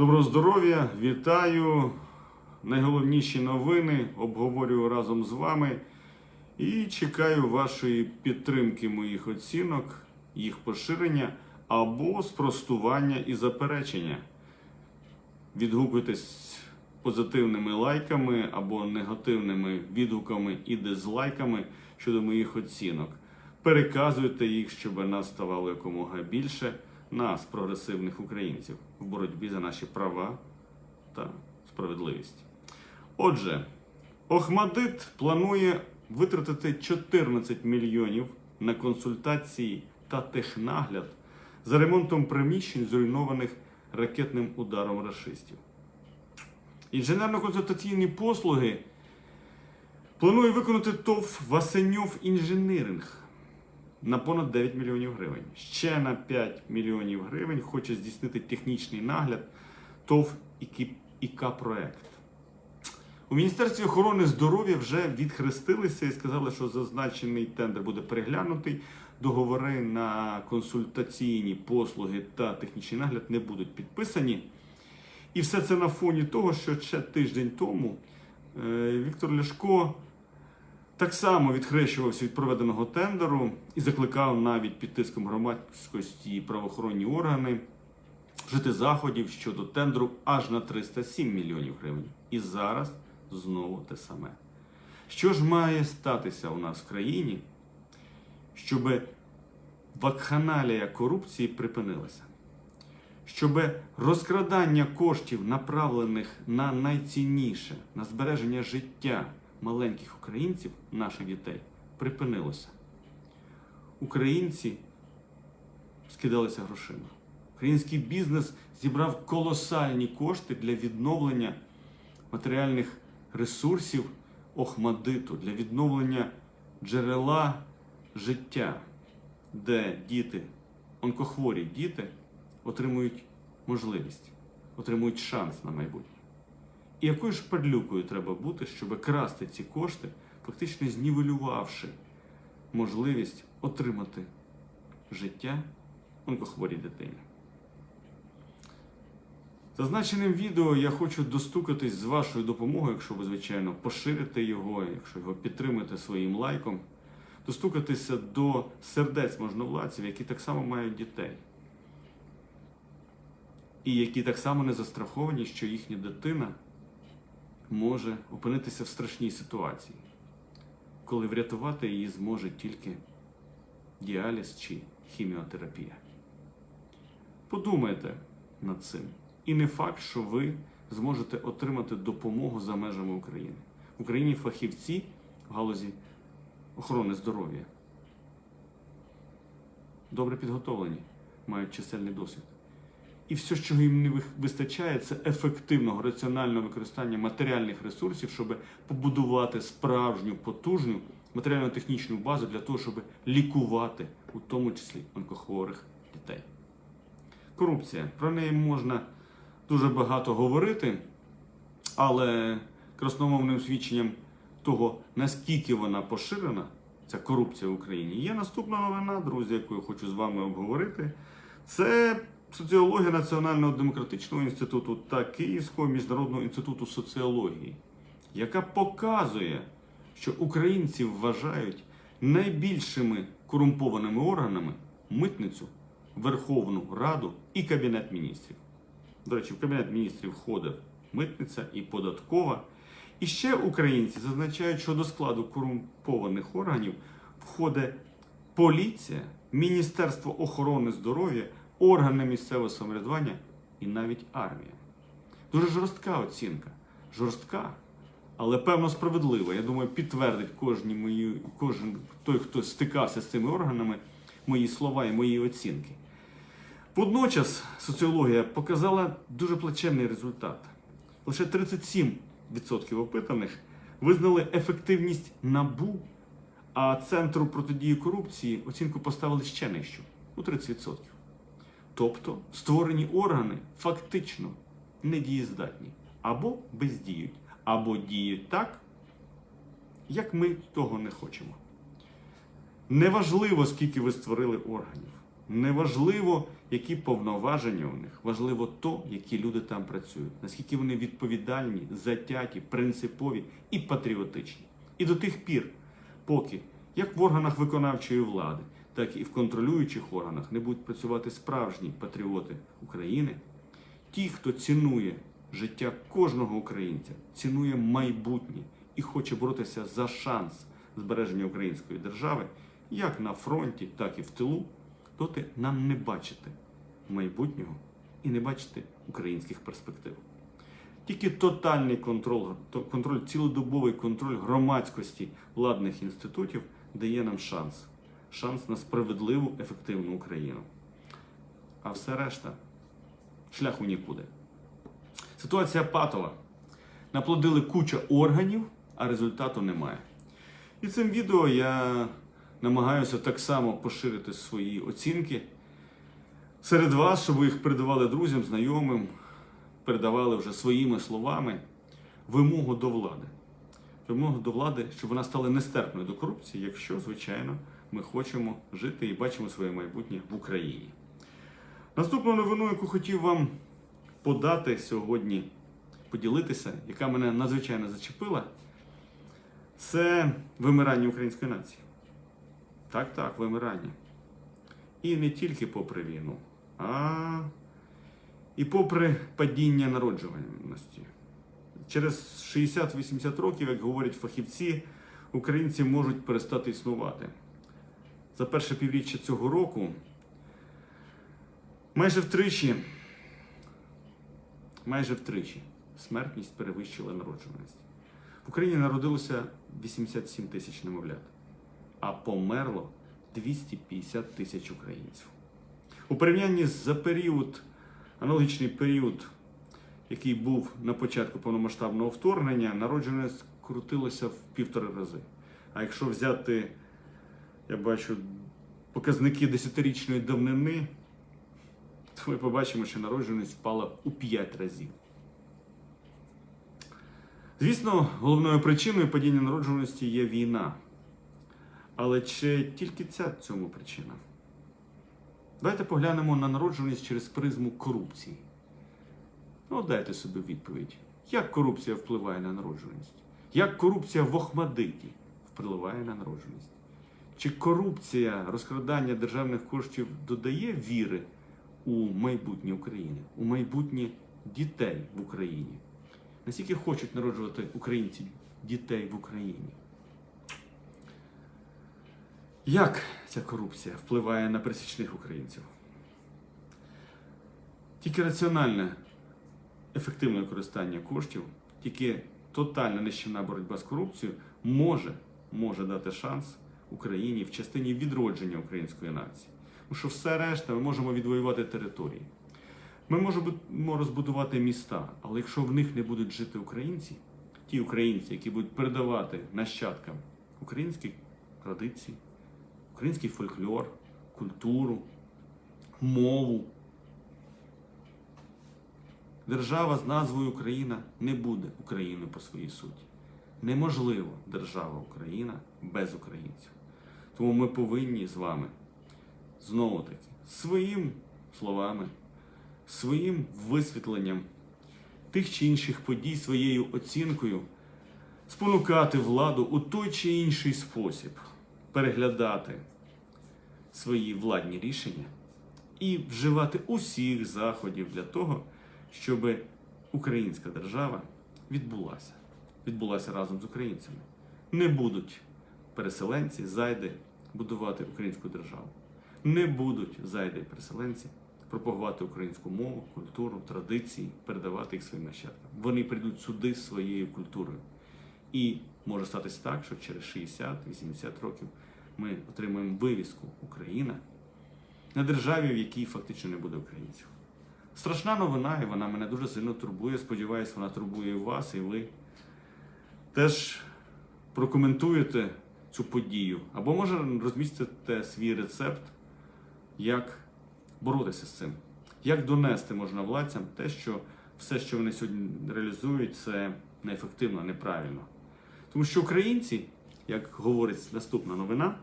Доброго здоров'я, вітаю. Найголовніші новини обговорюю разом з вами і чекаю вашої підтримки моїх оцінок, їх поширення або спростування і заперечення. Відгукуйтесь позитивними лайками або негативними відгуками і дизлайками щодо моїх оцінок. Переказуйте їх, щоб нас ставало якомога більше, нас, прогресивних українців, в боротьбі за наші права та справедливість. Отже, Охмадит планує витратити 14 мільйонів на консультації та технагляд за ремонтом приміщень, зруйнованих ракетним ударом рашистів. Інженерно-консультаційні послуги планує виконати ТОВ Васеньов інженеринг на понад 9 мільйонів гривень. Ще на 5 мільйонів гривень хоче здійснити технічний нагляд ТОВ ІК проект. У Міністерстві охорони здоров'я вже відхрестилися і сказали, що зазначений тендер буде переглянутий. Договори на консультаційні послуги та технічний нагляд не будуть підписані. І все це на фоні того, що ще тиждень тому е, Віктор Ляшко так само відхрещувався від проведеного тендеру і закликав навіть під тиском громадськості і правоохоронні органи вжити заходів щодо тендеру аж на 307 мільйонів гривень. І зараз знову те саме. Що ж має статися у нас в країні, щоб вакханалія корупції припинилася? Щоб розкрадання коштів, направлених на найцінніше, на збереження життя маленьких українців, наших дітей, припинилося. Українці скидалися грошима. Український бізнес зібрав колосальні кошти для відновлення матеріальних ресурсів Охмадиту, для відновлення джерела життя, де діти, онкохворі діти, отримують можливість, отримують шанс на майбутнє. І якою ж падлюкою треба бути, щоб красти ці кошти, фактично знівелювавши можливість отримати життя онкохворій дитині. Зазначеним відео я хочу достукатись з вашою допомогою, якщо ви, звичайно, поширите його, якщо його підтримаєте своїм лайком, достукатися до сердець можновладців, які так само мають дітей. І які так само не застраховані, що їхня дитина може опинитися в страшній ситуації, коли врятувати її зможе тільки діаліз чи хіміотерапія. Подумайте над цим. І не факт, що ви зможете отримати допомогу за межами України. В Україні фахівці в галузі охорони здоров'я добре підготовлені, мають чисельний досвід. І все, що їм не вистачає, це ефективного раціонального використання матеріальних ресурсів, щоб побудувати справжню потужну матеріально-технічну базу для того, щоб лікувати, у тому числі онкохворих дітей. Корупція. Про неї можна дуже багато говорити, але красномовним свідченням того, наскільки вона поширена, ця корупція в Україні, є наступна новина, друзі, яку я хочу з вами обговорити. Це соціологія Національного демократичного інституту та Київського міжнародного інституту соціології, яка показує, що українці вважають найбільшими корумпованими органами митницю, Верховну Раду і Кабінет міністрів. До речі, в Кабінет міністрів входить митниця і податкова. І ще українці зазначають, що до складу корумпованих органів входить поліція, Міністерство охорони здоров'я, органи місцевого самоврядування і навіть армія. Дуже жорстка оцінка. Жорстка, але певно справедлива. Я думаю, підтвердить кожні мої, кожен той, хто стикався з цими органами, мої слова і мої оцінки. Водночас соціологія показала дуже плачевний результат. Лише 37% опитаних визнали ефективність набу, а центру протидії корупції оцінку поставили ще нижчу у 30%. Тобто створені органи фактично недієздатні або бездіють, або діють так, як ми того не хочемо. Неважливо, скільки ви створили органів. Неважливо, які повноваження у них. Важливо то, які люди там працюють, наскільки вони відповідальні, затяті, принципові і патріотичні. І до тих пір, поки як в органах виконавчої влади, так і в контролюючих органах не будуть працювати справжні патріоти України, ті, хто цінує життя кожного українця, цінує майбутнє і хоче боротися за шанс збереження української держави, як на фронті, так і в тилу, доти нам не бачити майбутнього і не бачити українських перспектив. Тільки тотальний контроль, контроль, цілодобовий контроль громадськості владних інститутів дає нам шанс. Шанс на справедливу, ефективну Україну. А все решта шлях у нікуди. Ситуація патова. Наплодили куча органів, а результату немає. І цим відео я намагаюся так само поширити свої оцінки серед вас, щоб ви їх передавали друзям, знайомим, передавали вже своїми словами вимогу до влади. Вимогу до влади, щоб вона стала нестерпною до корупції, якщо, звичайно, ми хочемо жити і бачимо своє майбутнє в Україні. Наступну новину, яку хотів вам подати сьогодні, поділитися, яка мене надзвичайно зачепила, це вимирання української нації. Так, так, вимирання. І не тільки попри війну, а і попри падіння народжуваності. Через 60-80 років, як говорять фахівці, українці можуть перестати існувати. За перше півріччя цього року майже втричі, майже втричі смертність перевищила народжуваність. В Україні народилося 87 тисяч немовлят, а померло 250 тисяч українців. У порівнянні за період, аналогічний період, який був на початку повномасштабного вторгнення, народжуваність крутилася в півтори рази. А якщо взяти, я бачу, показники десятирічної давнини, то ми побачимо, що народжуваність впала у 5 разів. Звісно, головною причиною падіння народжуваності є війна. Але чи тільки ця цьому причина? Давайте поглянемо на народжуваність через призму корупції. Ну, дайте собі відповідь. Як корупція впливає на народжуваність? Як корупція в Охмадиті впливає на народжуваність? Чи корупція розкрадання державних коштів додає віри у майбутнє України, у майбутнє дітей в Україні? Наскільки хочуть народжувати українці дітей в Україні? Як ця корупція впливає на пересічних українців? Тільки раціональне, ефективне використання коштів, тільки тотальна нищівна боротьба з корупцією може, може дати шанс Україні в частині відродження української нації. Тому що все решта ми можемо відвоювати території. Ми можемо розбудувати міста, але якщо в них не будуть жити українці, ті українці, які будуть передавати нащадкам українські традиції, український фольклор, культуру, мову. Держава з назвою Україна не буде Україною по своїй суті. Неможливо держава Україна без українців. Тому ми повинні з вами знову таки своїм словами, своїм висвітленням тих чи інших подій, своєю оцінкою спонукати владу у той чи інший спосіб переглядати свої владні рішення і вживати усіх заходів для того, щоб українська держава відбулася. Відбулася разом з українцями. Не будуть переселенці, зайди будувати українську державу. Не будуть зайди переселенці пропагувати українську мову, культуру, традиції, передавати їх своїм нащадкам. Вони прийдуть сюди своєю культурою. І може статися так, що через 60-80 років ми отримаємо вивіску Україна на державі, в якій фактично не буде українців. Страшна новина, і вона мене дуже сильно турбує. Сподіваюсь, вона турбує і вас, і ви теж прокоментуєте цю подію. Або може розмістите свій рецепт, як боротися з цим, як донести можна владцям те, що все, що вони сьогодні реалізують, це неефективно, неправильно. Тому що українці, як говорить наступна новина,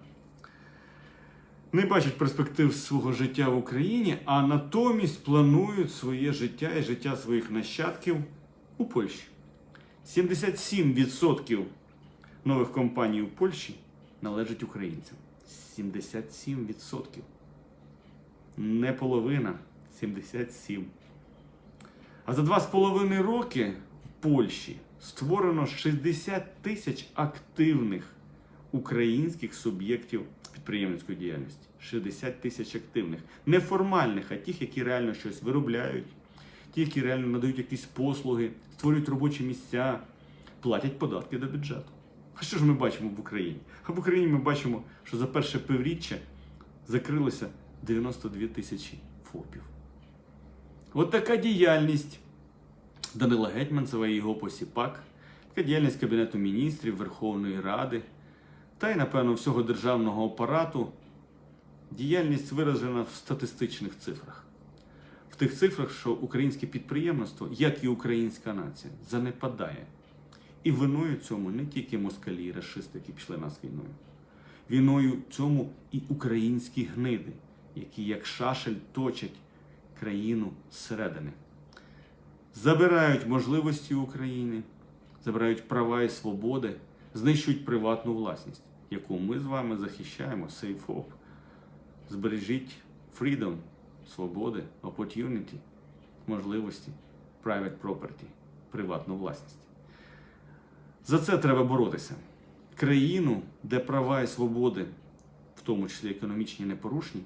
не бачать перспектив свого життя в Україні, а натомість планують своє життя і життя своїх нащадків у Польщі. 77% нових компаній у Польщі належать українцям. 77%. Не половина, 77%. А за два з половиною роки в Польщі створено 60 тисяч активних українських суб'єктів підприємницької діяльності. 60 тисяч активних. Неформальних, а тих, які реально щось виробляють, ті, які реально надають якісь послуги, створюють робочі місця, платять податки до бюджету. А що ж ми бачимо в Україні? А в Україні ми бачимо, що за перше півріччя закрилося 92 тисячі ФОПів. От така діяльність Данила Гетьманцева і його посіпак, така діяльність Кабінету міністрів, Верховної Ради та й, напевно, всього державного апарату. Діяльність виражена в статистичних цифрах. В тих цифрах, що українське підприємництво, як і українська нація, занепадає. І виною цьому не тільки москалі і расисти, які пішли нас війною. Війною цьому і українські гниди, які як шашель точать країну зсередини. Забирають можливості України, забирають права і свободи, знищують приватну власність, яку ми з вами захищаємо, Hope. Збережіть freedom, свободи, opportunity, можливості, private property, приватну власність. За це треба боротися. Країну, де права і свободи, в тому числі економічні, непорушні,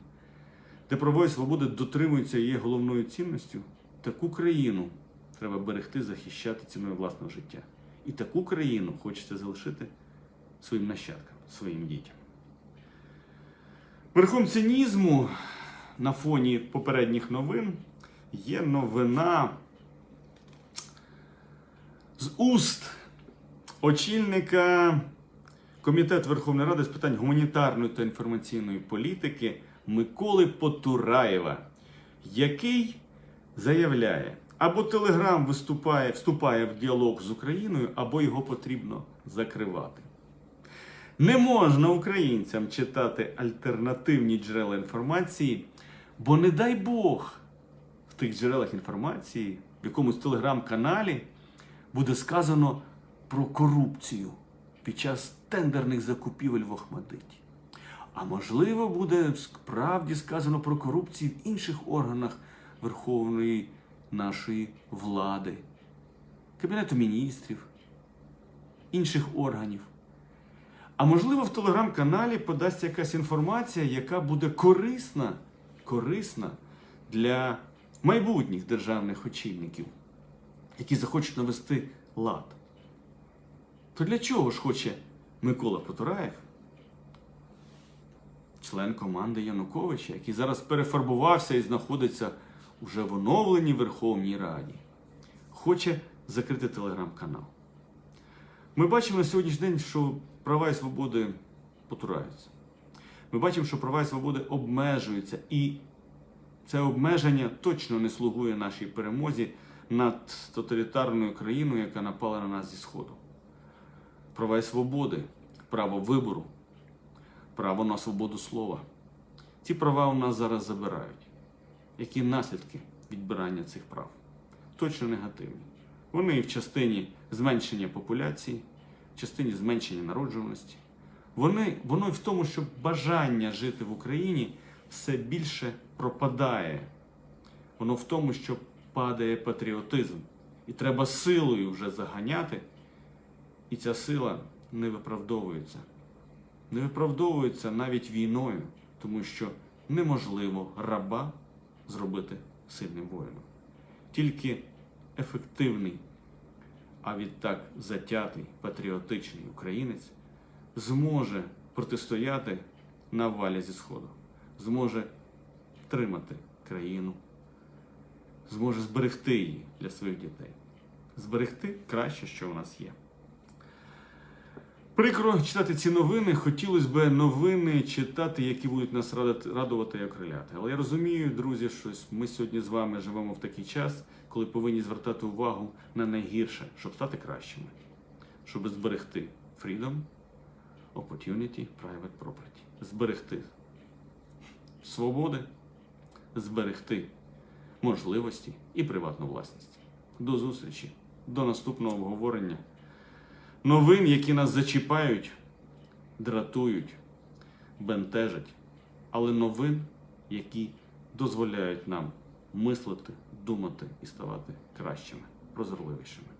де права і свободи дотримуються і є головною цінністю, таку країну треба берегти, захищати ціною власного життя. І таку країну хочеться залишити своїм нащадкам, своїм дітям. Верхом цинізму на фоні попередніх новин є новина з уст очільника Комітету Верховної Ради з питань гуманітарної та інформаційної політики Миколи Потураєва, який заявляє, або Телеграм виступає, вступає в діалог з Україною, або його потрібно закривати. Не можна українцям читати альтернативні джерела інформації, бо не дай Бог в тих джерелах інформації, в якомусь телеграм-каналі буде сказано про корупцію під час тендерних закупівель в Охмадиті. А можливо, буде справді сказано про корупцію в інших органах Верховної нашої влади, Кабінету міністрів, інших органів. А можливо, в телеграм-каналі подасться якась інформація, яка буде корисна, корисна для майбутніх державних очільників, які захочуть навести лад. То для чого ж хоче Микола Потураєв, член команди Януковича, який зараз перефарбувався і знаходиться уже в оновленій Верховній Раді, хоче закрити телеграм-канал? Ми бачимо на сьогоднішній день, що права і свободи потураються. Ми бачимо, що права і свободи обмежуються, і це обмеження точно не слугує нашій перемозі над тоталітарною країною, яка напала на нас зі Сходу. Права і свободи, право вибору, право на свободу слова. Ці права у нас зараз забирають. Які наслідки відбирання цих прав? Точно негативні. Вони в частині зменшення популяції, в частині зменшення народжуваності. Вони, воно і в тому, що бажання жити в Україні все більше пропадає. Воно в тому, що падає патріотизм. І треба силою вже заганяти. І ця сила не виправдовується. Не виправдовується навіть війною, тому що неможливо раба зробити сильним воїном. Тільки ефективний, а відтак затятий патріотичний українець зможе протистояти навалі зі Сходу, зможе тримати країну, зможе зберегти її для своїх дітей. Зберегти краще, що у нас є. Прикро читати ці новини. Хотілося б новини читати, які будуть нас радувати і окриляти. Але я розумію, друзі, що ми сьогодні з вами живемо в такий час, коли повинні звертати увагу на найгірше, щоб стати кращими, щоб зберегти freedom, opportunity, private property. Зберегти свободи, зберегти можливості і приватну власність. До зустрічі, до наступного обговорення. Новин, які нас зачіпають, дратують, бентежать, але новин, які дозволяють нам мислити, думати і ставати кращими, прозорливішими.